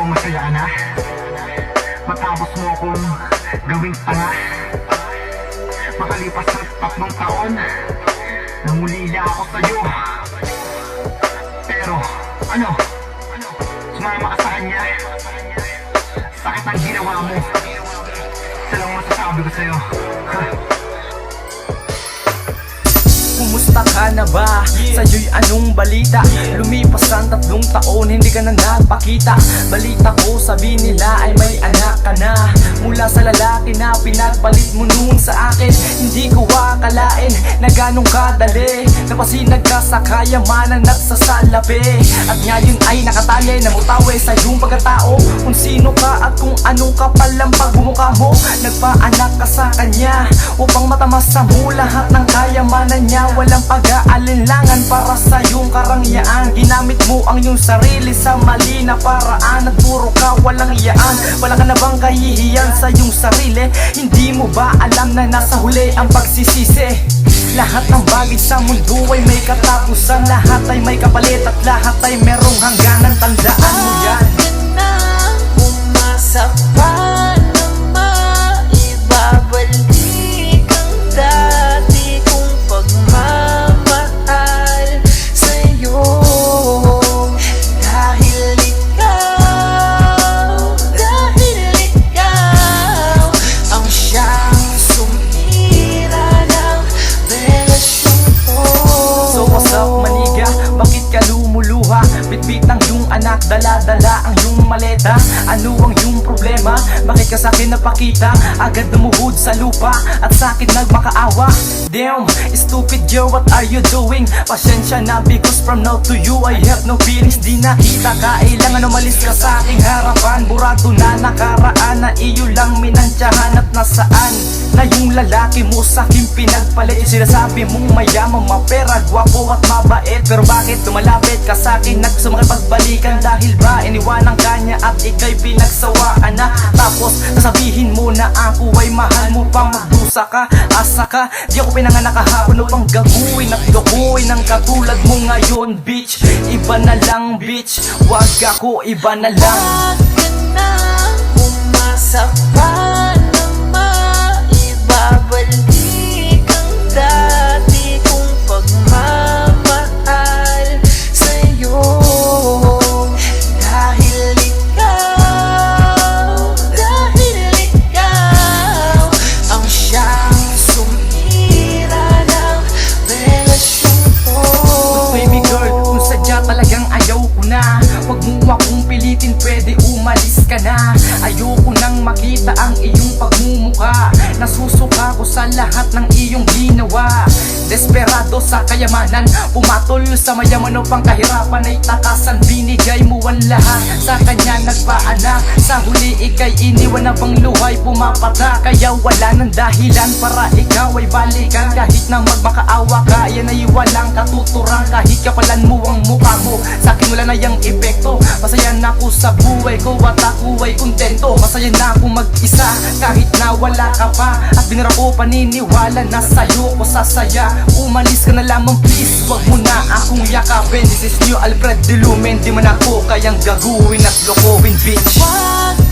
Ikaw masaya na Matapos mo akong gawing tanga Makalipas na tatlong taon Nangulila ako sa'yo. Pero ano? Sumama ka sa kanya. Sakit ang ginawa mo. Isa lang masasabi ko sa'yo. Ha? Kumusta ka na ba? Sa'yo'y anong balita? Lumipas ang tatlong taon, hindi ka na nagpakita Balita ko, sabi nila ay may anak sa lalaki na pinagpalit mo noon sa akin. Hindi ko akalain na ganong kadali. Napasinag ka sa kayamanan at sa salapi At ngayon ay nakatali na mutawi sa iyong pagkatao. Kung sino ka at kung anong kapalang pagbumuka mo Nagpaanak ka sa kanya. Upang matamasa mo lahat ng kayamanan niya Walang pag-aalinlangan para sa iyong karangyaan. Ginamit mo ang iyong sarili sa mali na paraan At puro ka walang iyaan. Wala ka na bang kahihiyan sa iyong sarili. Hindi mo ba alam na nasa huli ang pagsisisi? Lahat ng bagay sa mundo ay may katapusan. Lahat ay may kapalit at lahat ay merong hangganan Tandaan mo yan. Umasa pa. na dala-dala ang iyong maleta. Ano ang iyong problema? Bakit ka sa akin napakita? Agad lumuhod sa lupa at sa akin nagmakaawa. Damn, stupid girl, what are you doing? Pasensya na because from now to you I have no feelings. Di nakita kailangan umalis ka sa aking harapan. Burado na nakaraan na iyo lang minantyahan at nasaan Na yung lalaki mo sa akin pinagpalit. Yung sinasabi mong mayaman, mapera, gwapo at mabait. Pero bakit tumalapit ka sa akin nagsumakipagbalikan Dahil ba iniwanan ka niya at ikay pinagsawaan na Tapos sasabihin mo na ako ay mahal mo pang magdusa ka Asa ka, di ako pinanganak kahapon upang gaguin at gaguin Ang katulad mo ngayon bitch. Iba na lang bitch, wag ako iba na lang. Akin na umasa na. Ayoko nang makita ang iyong pagmumuka Nasusuka ko sa lahat ng iyong ginawa. Desperado sa kayamanan Pumatol sa mayaman upang kahirapan ay takasan. Binigay mo ang lahat Sa kanya nagpaanak. Sa huli ikay iniwan na bang luhay pumapata. Kaya wala ng dahilan para ikaw ay balikan. Kahit na magmakaawa ka Yan ay walang katuturan. Kahit kapalan mo ang mukha mo Sa akin wala na yung epekto. Masaya na ako sa buhay ko At ako ay kontento. Masaya na ako mag-isa Kahit na wala ka pa. At binira ko paniniwala na sa'yo ko sasaya. Umalis ka na lamang please Huwag mo na akong yakapin. This is new Alfred de Lumen Di man ako kayang gaguhin at lokohin bitch. Huwag